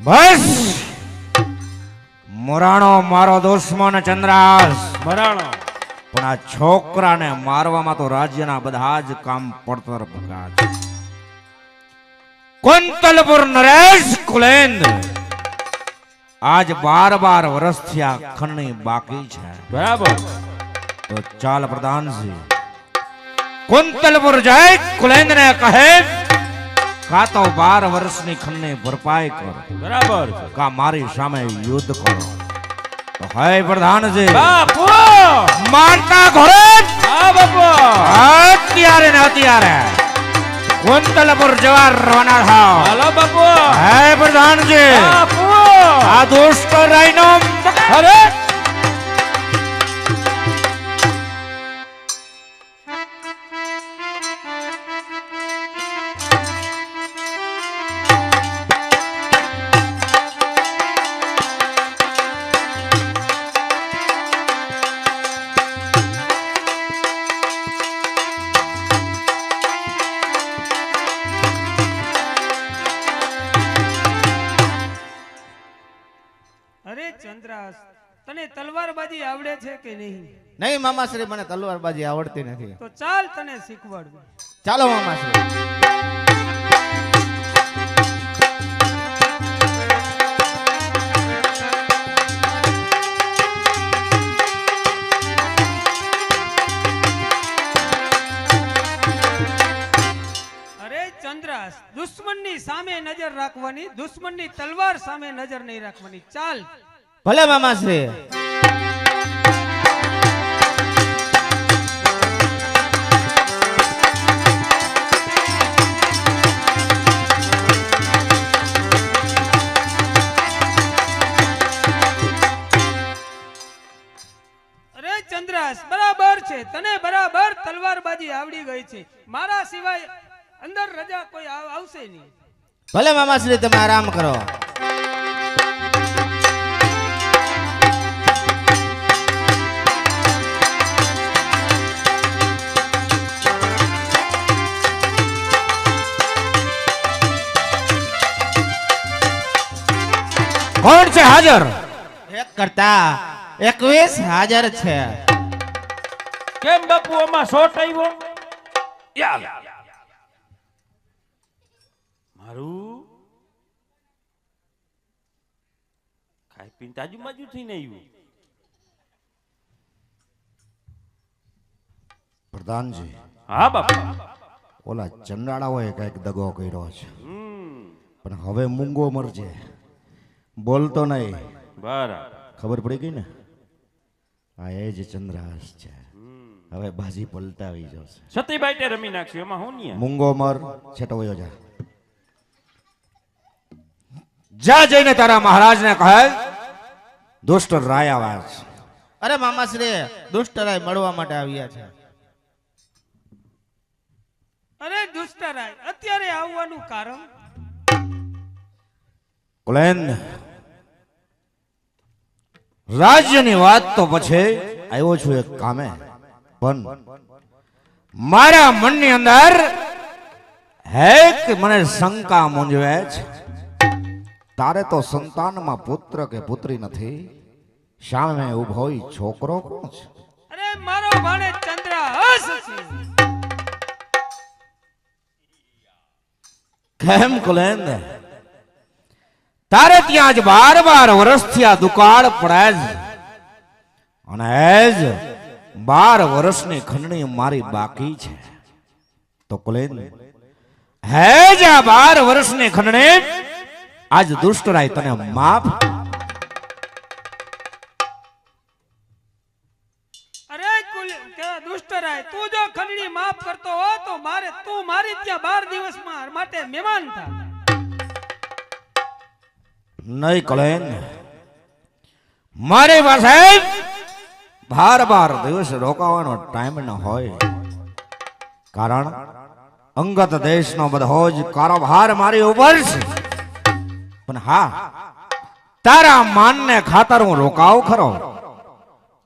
બસ. મોરાણો મારો દુશ્મન ચંદ્રાસ. મોરાણો. પણ આ છોકરાને મારવામાં તો રાજ્યના બધા જ કામ પડતર પકા છે. કુંતલપુર નરેશ કુલેન્દ્ર. આજ બાર બાર વર્ષથી આ ખંડની બાકી છે. બરાબર. તો ચાલ પ્રધાનજી. કુંતલપુર જાય કુલેન્દ્રને કહે કા તો બાર વર્ષની ખંડની ભરપાઈ કરો. બરાબર છે. કા મારી સામે યુદ્ધ કરો. તો હે પ્રધાનજી. બાપુ! માનતા ઘોડે. હા બાપુ! અત્યારે ને અત્યારે. કુંતલપુર જવા રવાના થાવ હાલો બાપુ! હે પ્રધાનજી. બાપુ! આ દુષ્ટ રાઈનો અરે અરે! મામાશ્રી મને તલવારબાજી આવડતી નથી. તો ચાલ તને શીખવાડું. ચાલો મામાશ્રી. અરે ચંદ્રાસ દુશ્મનની સામે નજર રાખવાની દુશ્મનની તલવાર સામે નજર નહીં રાખવાની. ચાલ. ભલે મામાશ્રી. આવડી ગઈ છે. મારા સિવાય અંદર રજા કોઈ આવશે નહીં. ભલે મામાશ્રી તમે આરામ કરો. કોણ છે હાજર? એક કરતા એકવીસ હાજર છે. કેમ બાપુ આમાં શોટ આવ્યો? યાર. મારું? ખાઈ પીને તાજુ થઈને આવ્યું. પ્રધાનજી. હા બાપા. ઓલા ચંડાળાઓએ કંઈક દગો કર્યો છે. હમ. પણ હવે મૂંગો મરજે. બોલતો નહીં. બરાબર. ખબર પડી ગઈ ને? આ એ જ ચંદ્રાસ છે. હવે બાજી પલટાવી જશે. સતીભાઈ તે રમી નાખશે એમાં હું નહીં મૂંગો મર છેટો વયો જા જા જઈને તારા મહારાજને કહે દુષ્ટ રાય આવ્યા છે. અરે મામાશ્રી દુષ્ટ રાય મળવા માટે આવ્યા છે. અરે દુષ્ટ રાય અત્યારે આવવાનું કારણ? કુલેન રાજ્યની વાત તો પછી આવ્યો છું એક કામે. પણ મારા મનની અંદર હેક મને શંકા મૂંઝવે છે. તારે તો સંતાનમાં પુત્ર કે પુત્રી નથી. સામે ઊભો છોકરો કોણ છે? અરે મારો ભાણે ચંદ્રાસ છે. કેમ કુલેન તારે ત્યાં જ બાર બાર વર્ષથી આ દુકાળ પડે છે અને એ જ બાર વર્ષની ખંડણી મારી બાકી છે. તો કુલેન હે જ આ બાર વર્ષની ખંડણી આજ દુષ્ટરાય તને માફ. અરે કુલ દુષ્ટરાય તું જો ખંડણી માફ કરતો હો તો મારે તું મારી ત્યાં બાર દિવસમાં માટે મહેમાન થા. નહીં કલેન મારી પાસે બાર બાર દિવસ રોકાવાનો ટાઈમ ન હોય. કારણ અંગત દેશનો બધો જ કારોબાર મારી ઉપર છે. પણ હા તારા માનને ખાતર હું રોકાવ ખરો.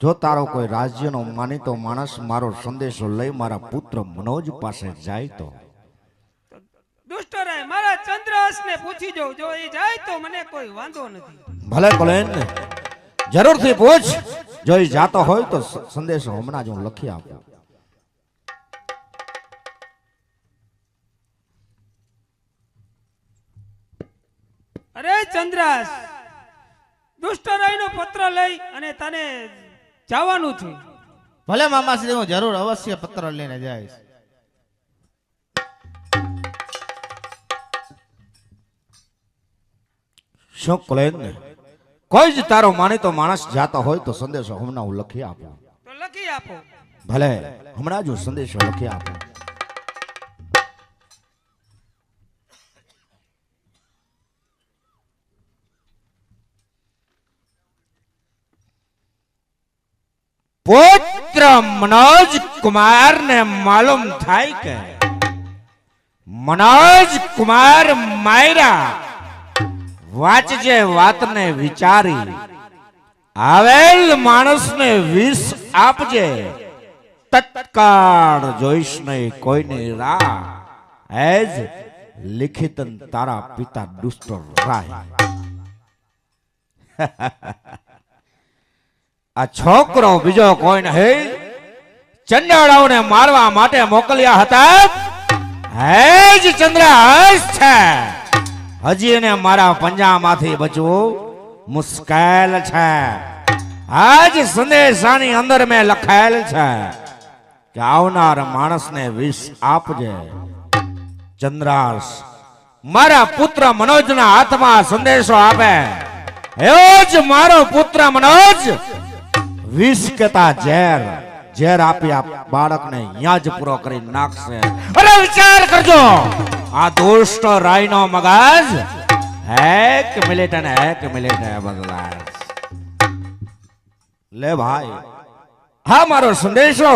જો તારો કોઈ રાજ્યનો માનીતો માણસ મારો સંદેશો લઈ મારા પુત્ર મનોજ પાસે જાય તો? દુષ્ટરાય મારા ચંદ્રહાસને પૂછી જો જો એ જાય તો મને કોઈ વાંધો નથી. ભલે કોલેન. જરૂરથી પૂછ. જો એ જાતો હોય તો સંદેશ હમણાં જ હું લખી આપું. અરે ચંદ્રાસ દુષ્ટરાયનો પત્ર લઈ અને તને જવાનું છે. ભલે મામાશ્રી હું જરૂર અવશ્ય પત્ર લઈને જઈશ. શું કોલેન કોઈ જ તારો માનીતો માણસ જાતો હોય તો સંદેશો હમણાં હું લખી આપું. તો લખી આપો. ભલે હમણાં જ હું સંદેશો લખી આપું. પુત્ર મનોજ કુમાર ને માલુમ થાય કે? મનોજ કુમાર માયરા વાંચજે વાતને વિચારી. આવેલ માણસને વિષ આપજે. તત્કાળ જોઈશ નહીં કોઈની રાહ. એજ લિખિત તારા પિતા દુષ્ટ રાય આ છોકરો બીજો કોઈ નહીં ચંડાળાઓને મારવા માટે મોકલ્યા હતા? હે જ ચંદ્રહાસ છે. હજી એને મારા પંજામાંથી બચવું મુશ્કેલ છે. આજ સંદેશાની અંદર મેં લખાયેલ છે કે આવનાર માણસને વિષ આપજે. ચંદ્રાસ, મારા પુત્ર મનોજના હાથમાં સંદેશો આપે. એવો જ મારો પુત્ર મનોજ વિષ કેતા ઝેર ઝેર આપી આ બાળકને અહીંયા જ પૂરો કરી નાખશે. અરે વિચાર કરજો. આ દુષ્ટ રાયનો મગજ હેક મિલિટ અને હેક મિલિટ હે બદલાય લે ભાઈ, હા મારો સંદેશો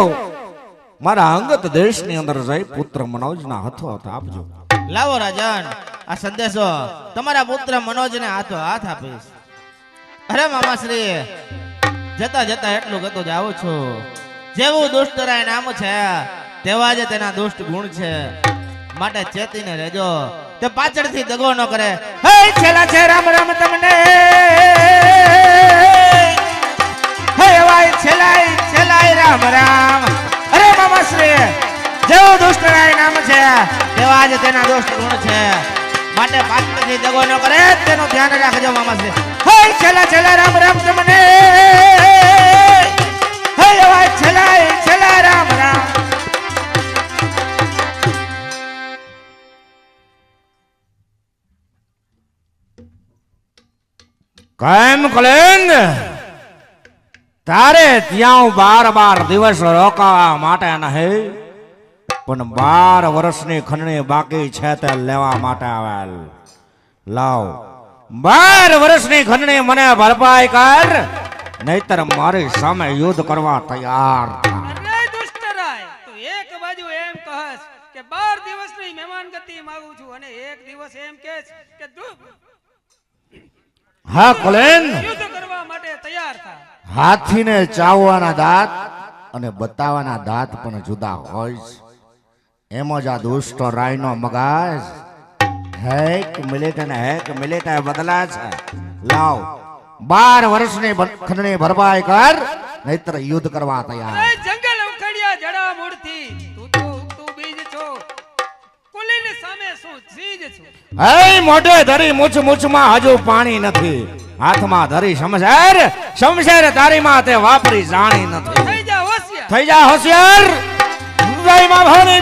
મારા અંગત દેશની અંદર જઈ પુત્ર મનોજના હાથો હાથ આપજો. લાવો રાજન, આ સંદેશો તમારા પુત્ર મનોજને હાથો હાથ આપીશ. અરે મામાશ્રી, જતા જતા એટલું કહેતો જાઉં છું. જેવું દુષ્ટ રાય નામ છે, તેવા જ તેના દુષ્ટ ગુણ છે. માટે ચેતીને રહેજો. તે પાછળથી દગો ન કરે. હે છેલા છે રામ રામ તમને. હે વાય છેલાય છેલાય રામ રામ. અરે મામા શ્રી, જેવો દુષ્ટ રાય નામ છે તેવા જ તેના દુષ્ટ ગુણ છે. માટે પાછળથી દગો ન કરે, તેનું ધ્યાન રાખજો મામાશ્રી હે છેલા છેલા રામ રામ તમને. હે વાય છેલાય છેલા રામ રામ. કેમ કલેન? તારે ત્યાં બાર બાર દિવસ રોકાવા માટે નહીં, પણ બાર વર્ષની ખંડણી બાકી છે તે લેવા માટે આવેલ. લાવ. બાર વર્ષની ખંડણી મને ભરપાઈ કર, નહીતર મારી સામે યુદ્ધ કરવા તૈયાર એક બાજુ એમ દિવસની મહેમાનગતિ માંગુ છું અને એક દિવસ એમ કે હા કલેન. યુદ્ધ કરવા માટે તૈયાર થા. હાથીને ચાવવાના દાંત અને બતાવવાના દાંત પણ જુદા હોય છે. એમ જ આ દુષ્ટ રાયનો મગજ હેક મિલેટ અને હેક મિલેટ બદલા છે. લાવ. બાર વર્ષની ખંડણી ભરપાઈ કર નહીતર યુદ્ધ કરવા તૈયાર. હે મોઢે ધરી મૂછ મૂછમાં હજુ પાણી નથી. હાથમાં ધરી શમશેર શમશેર તારીમાં તે વાપરી જાણી નથી. થઈ જા હોશિયાર. થઈ જા હોશિયાર. જય માં ભવાની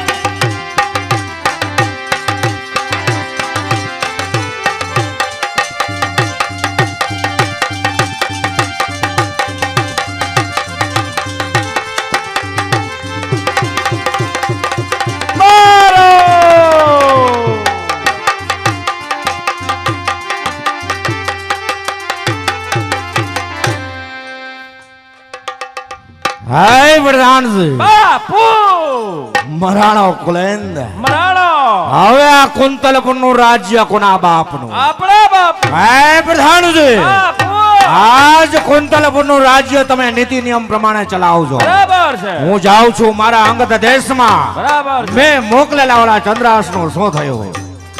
પ્રધાનજી બાપુ! મરાણો કુલેન્દ. મરાણો! હવે આ કુંતલપુરનું રાજ્ય કોના બાપનું? આપણા બાપ હે પ્રધાનજી! બાપુ! આજ કુંતલપુરનું રાજ્ય તમે નીતિ નિયમ પ્રમાણે ચલાવજો. બરાબર છે. હું જાઉં છું મારા અંગત દેશમાં. બરાબર મેં મોકલેલા વાળા ચંદ્રાસનું શું થયું?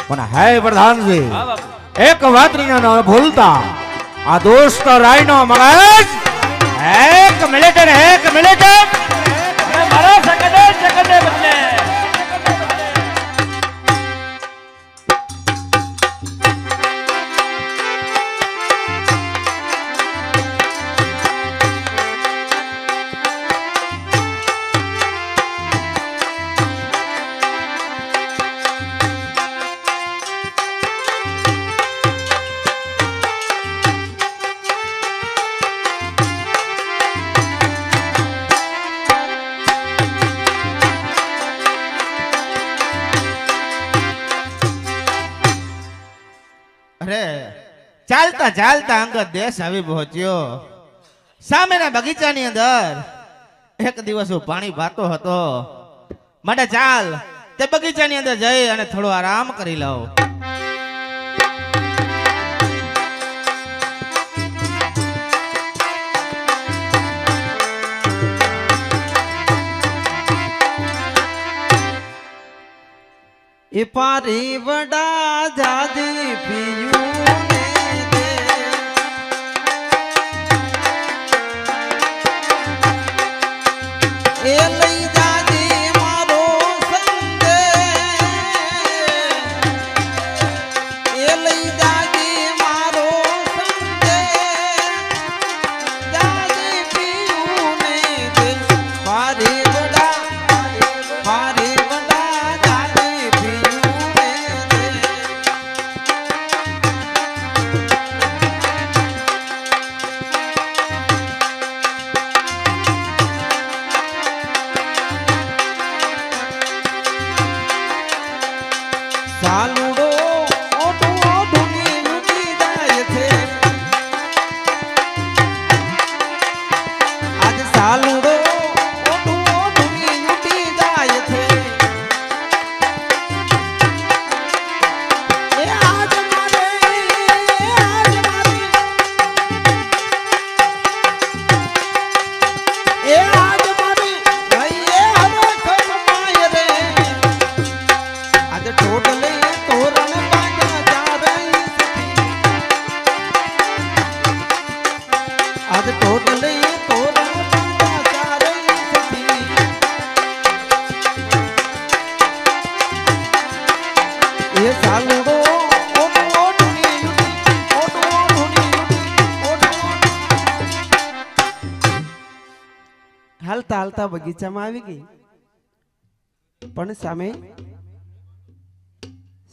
પણ હે પ્રધાનજી એક વાત ન ભૂલતા. આ દોસ્ત રાયનો મગજ ને એક મિનિટ. અને મારા સગડે સગડે ચાલતા ચાલતા અંગત દેશ આવી પહોંચ્યો. સામેના બગીચાની અંદર એક દિવસ હું પાણી પાતો હતો. માટે ચાલ, તે બગીચાની અંદર જઈ અને થોડો આરામ કરી લઉં. એ પારી વડા જાદી પિયું. એ બગીચામાં આવી ગઈ. પણ સામે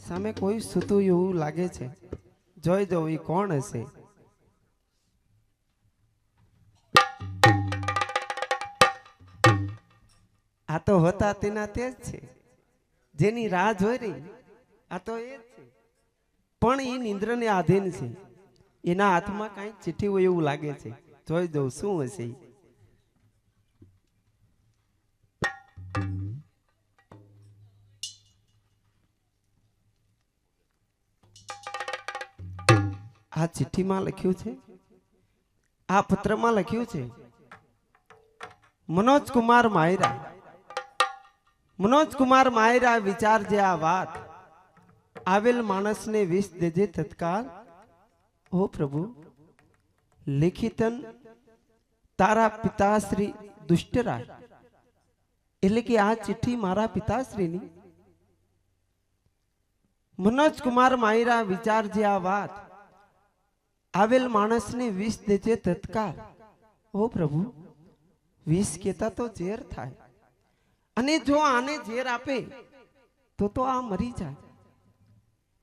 સામે કોઈ સૂતું એવું લાગે છે. જોઈ જવું એ કોણ હશે? આ તો હતા તેના તે જ છે. જેની રાહ જોઈ રહી, આ તો એ છે. પણ એ નિંદ્રને આધીન છે. એના હાથમાં કાંઈ ચિઠ્ઠી હોય એવું લાગે છે. જોઈ દઉં શું હશે ઈ. આ ચિઠ્ઠીમાં લખ્યું છે? આ પત્રમાં લખ્યું છે મનોજ કુમાર માયરા મનોજ કુમાર માયરા વિચારજે આ વાત, આવેલ માણસને વિષ દેજે તત્કાલ. હો પ્રભુ, લેખિતન તારા પિતાશ્રી દુષ્ટરાજ એટલે કે આ ચિઠ્ઠી મારા પિતાશ્રીની. મનોજ કુમાર માયરા વિચારજે આ વાત આવેલ માણસને વિષ દેજે તત્કાલ ઓ પ્રભુ, વિષ કેતા તો ઝેર થાય. અને જો આને ઝેર આપે, તો તો આ મરી જાય.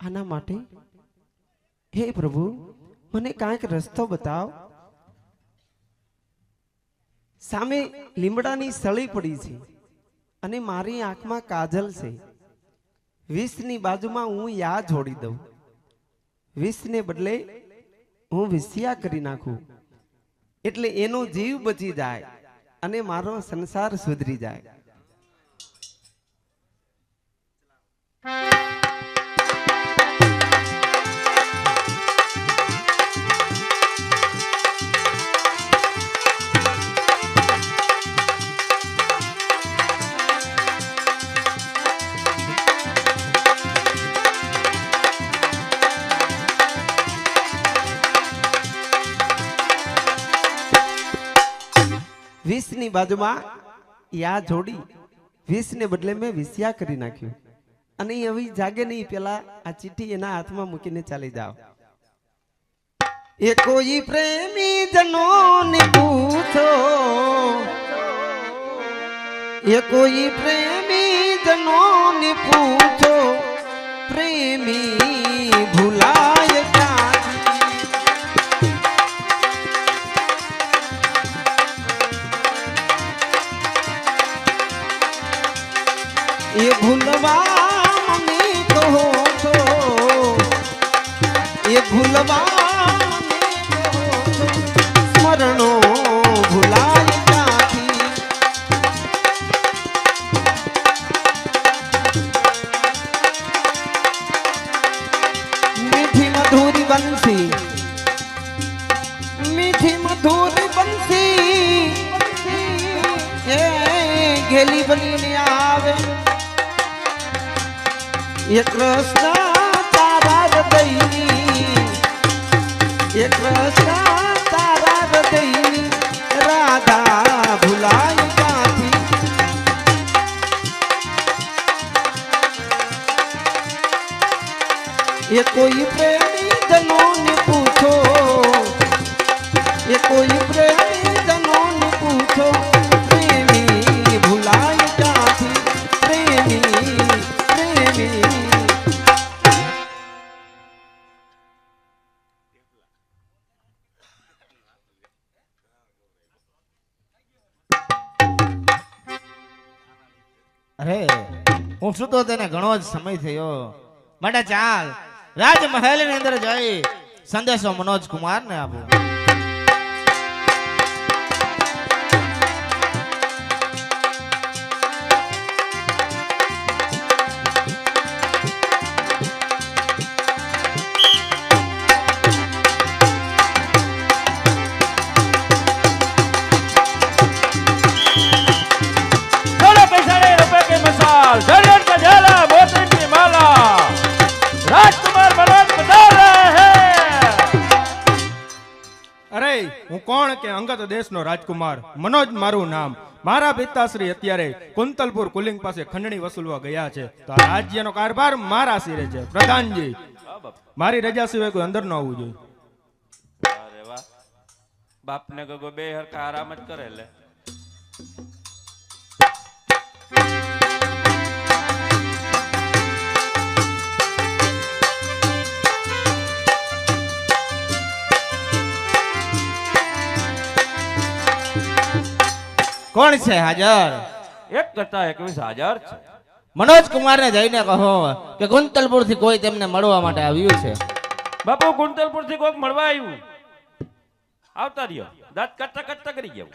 આના માટે, હે પ્રભુ, મને કાંઈક રસ્તો બતાવ. સામે લીમડાની સળી પડી છે અને મારી આંખમાં કાજલ છે. વિષની બાજુમાં હું યા જોડી દઉં. વિષને બદલે હું વિષિયા કરી નાખું. એટલે એનો જીવ બચી જાય અને મારો સંસાર સુધરી જાય. વીસની બાજુમાં યા જોડી. વીસને બદલે મેં વિસ્યા કરી નાખ્યું. અને એ હવે જાગે નહીં પેલા આ ચીઠી એના હાથમાં મૂકીને ચાલી જાઓ. એ કોઈ પ્રેમી જનો ને પૂછો. એ કોઈ પ્રેમી જનો ને પૂછો. પ્રેમી ભૂલાય ભૂલવા મને કહો છો. એ ભૂલવા સ્મરણો ભૂલાય ક્યાંથી? મીઠી મધુરી બંસી મીઠી મધુરી એ ઘેલી બનીને આવે. એ કૃષ્ણ તારા હૃદયની એ કૃષ્ણ તારા હૃદયની રાધા ભૂલાય ક્યાંથી એ કોઈ પ્રેમી અરે હું શું તો તેને ઘણો જ સમય થયો. માટે ચાલ રાજમહેલની અંદર જઈ સંદેશો મનોજ કુમાર ને આપો. હું કોણ કે અંગત દેશનો રાજકુમાર? મનોજ મારું નામ. મારા પિતાશ્રી અત્યારે કુંતલપુર કુલિંગ પાસે ખંડણી વસૂલવા ગયા છે. તો આ રાજ્યનો કારભાર મારા સિરે છે. પ્રધાનજી, મારી રજા સિવાય કોઈ અંદર ન આવવું જોઈએ. બાપને ગગો બે હરકા આરામ જ કરે લે કોણ છે હાજર? એક કરતા એકવીસ હાજર છે. મનોજ કુમાર ને જઈને કહો કે ગુંતલપુરથી કોઈ તેમને મળવા માટે આવ્યું છે. બાપુ ગુંતલપુરથી કોઈક મળવા આવ્યું. આવતા રહ્યો. દાંત કટતા કટતા કરી ગયો.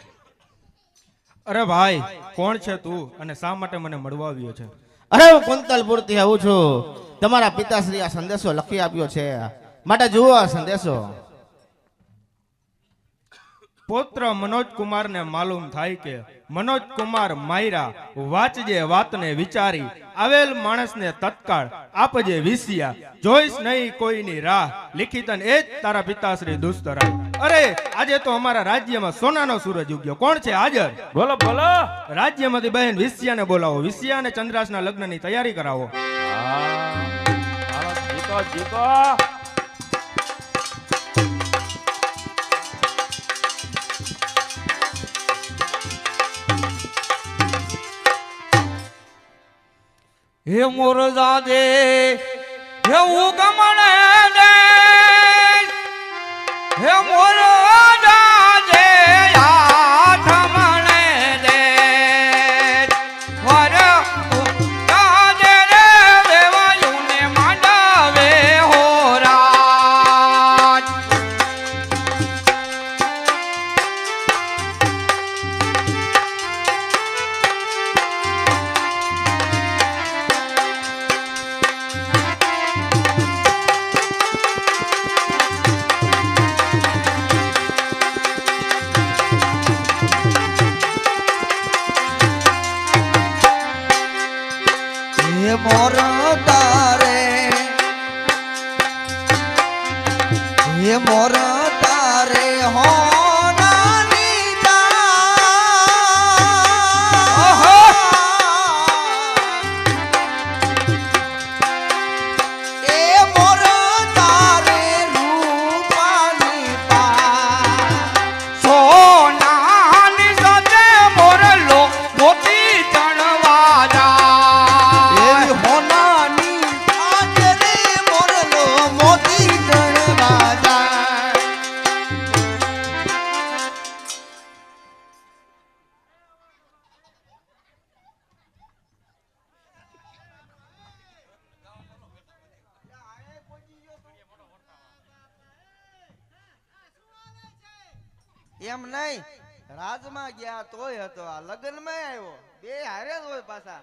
અરે ભાઈ કોણ છે તું અને શા માટે મને મળવા આવ્યો છે? અરે હું કુંતલપુરથી આવું છું. તમારા પિતાશ્રી આ સંદેશો લખી આપ્યો છે. માટે જુઓ આ સંદેશો. પુત્ર મનોજ કુમાર ને માલુમ થાય કે મનોજ કુમાર માયરા વાંચજે વાતને વિચારી આવેલ માણસને તત્કાળ આપજે વિસિયા જોઈશ નહીં કોઈની રાહ લિખિતન એ જ તારા પિતાશ્રી દુસ્તરાય અરે આજે તો અમારા રાજ્યમાં સોનાનો સૂરજ ઉગ્યો. કોણ છે હાજર? બોલો બોલો. રાજ્યમાંથી બહેન વિસ્યાને બોલાવો. વિસ્યા અને ચંદ્રાસના લગ્નની તૈયારી કરાવો. જીતો જીતો. હે મોર દે હે ઉગમણ દે હે મોર રાજમાં ગયા તોય હતો. આ લગ્નમાં આવ્યો. બે હારે જ હોય પાછા.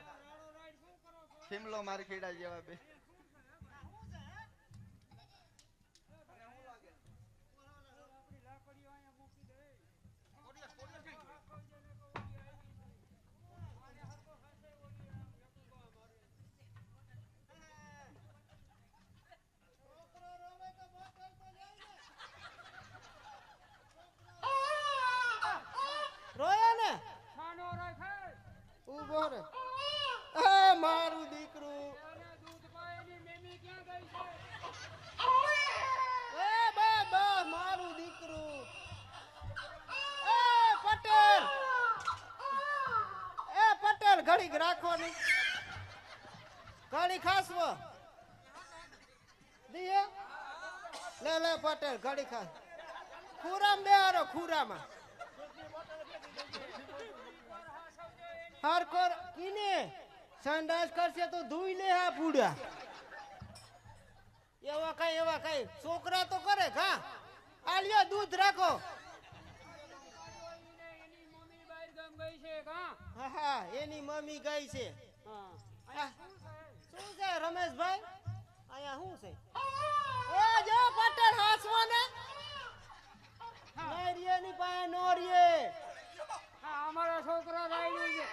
શિમલો ખેડા જેવા બે રોયા ને ઊભો રે એ મારું દીકરું એ બા બા મારું દીકરું એ પટેલ એ પટેલ ઘડીક રાખો ની ઘડી ખાસવો દીએ? લે લે, પટેલ ઘડી ખાસ. ખુરામ બે આરો ખુરામાં. હરકોર, કીને સંડાસ કરશે તો ધોઈ લે હા પૂડા એવા કઈ એવા કઈ. છોકરા તો કરે ખા લ્યો દૂધ રાખો. હા હા એની મમ્મી ગઈ છે. હા. શું છે રમેશભાઈ? અહીંયા શું છે? ઓ જો પટેલ હાસવો ને નરિયેની પાસે નો રીએ અમારા છોકરા રાયડું છે.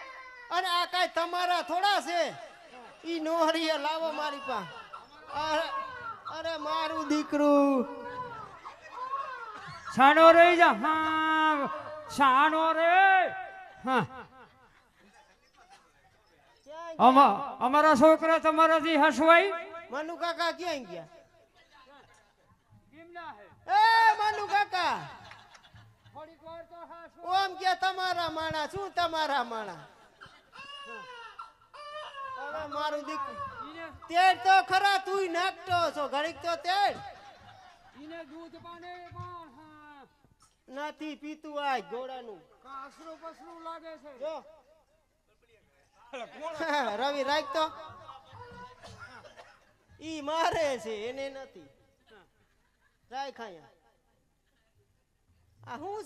અને આ કાંઈ તમારા થોડા છે? ઈ નોહરીએ લાવો મારી પા અરે અરે મારું દીકરું. છાનો રહી જા. હા છાનો રે. હા. અમારા છોકરા તમારાથી હસવાઈ મનુ કાકા ક્યાં ગયા? એ મનુ કાકા! ઓમ કે તમારા માણા શું તમારા માણા? હવે મારું દીકરું. તેડ તો ખરા તુંય નાખતો છો ઘડીક તો તેડ. દૂધ પાને નથી પીતું આ ઘોડાનું. કાસરું પસરું લાગે છે. જો. રવિ રાખ તો. ઈ મારે છે એને નથી. રાખ અહીંયા. આ હું